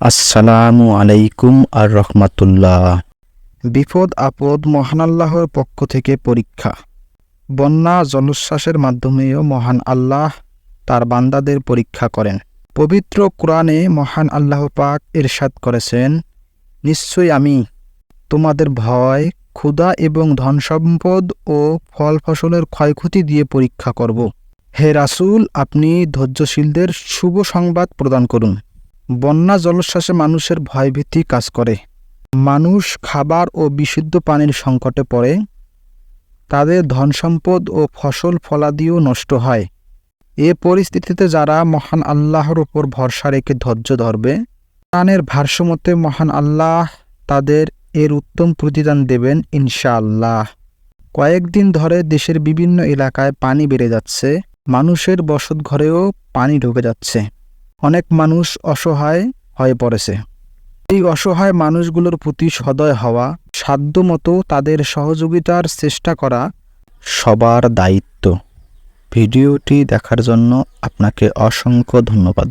আসসালামু আলাইকুম আর রহমাতুল্লাহ। বিপদ, আপদ মহান আল্লাহর পক্ষ থেকে পরীক্ষা। বন্যা, জলোচ্ছ্বাসের মাধ্যমেও মহান আল্লাহ তার বান্দাদের পরীক্ষা করেন। পবিত্র কোরআনে মহান আল্লাহ পাক ইরশাদ করেছেন, নিশ্চয়ই আমি তোমাদের ভয়, ক্ষুধা এবং ধনসম্পদ ও ফল ফসলের ক্ষয়ক্ষতি দিয়ে পরীক্ষা করব। হে রাসুল, আপনি ধৈর্যশীলদের শুভ সংবাদ প্রদান করুন। বন্যা জলোচ্ছ্বাসে মানুষের ভয়ভীতি কাজ করে। মানুষ খাবার ও বিশুদ্ধ পানির সংকটে পড়ে। তাদের ধনসম্পদ ও ফসল ফলাদিও নষ্ট হয়। এ পরিস্থিতিতে যারা মহান আল্লাহর উপর ভরসা রেখে ধৈর্য ধরবে, প্রাণের ভারসাম্যতে মহান আল্লাহ তাদের এর উত্তম প্রতিদান দেবেন ইনশাআল্লাহ। কয়েকদিন ধরে দেশের বিভিন্ন এলাকায় পানি বেড়ে যাচ্ছে। মানুষের বসত ঘরেও পানি ঢুকে যাচ্ছে। অনেক মানুষ অসহায় হয়ে পড়েছে। এই অসহায় মানুষগুলোর প্রতি সদয় হওয়া সাধ্যমতো তাদের সহযোগিতার চেষ্টা করা সবার দায়িত্ব। ভিডিওটি দেখার জন্য আপনাকে অসংখ্য ধন্যবাদ।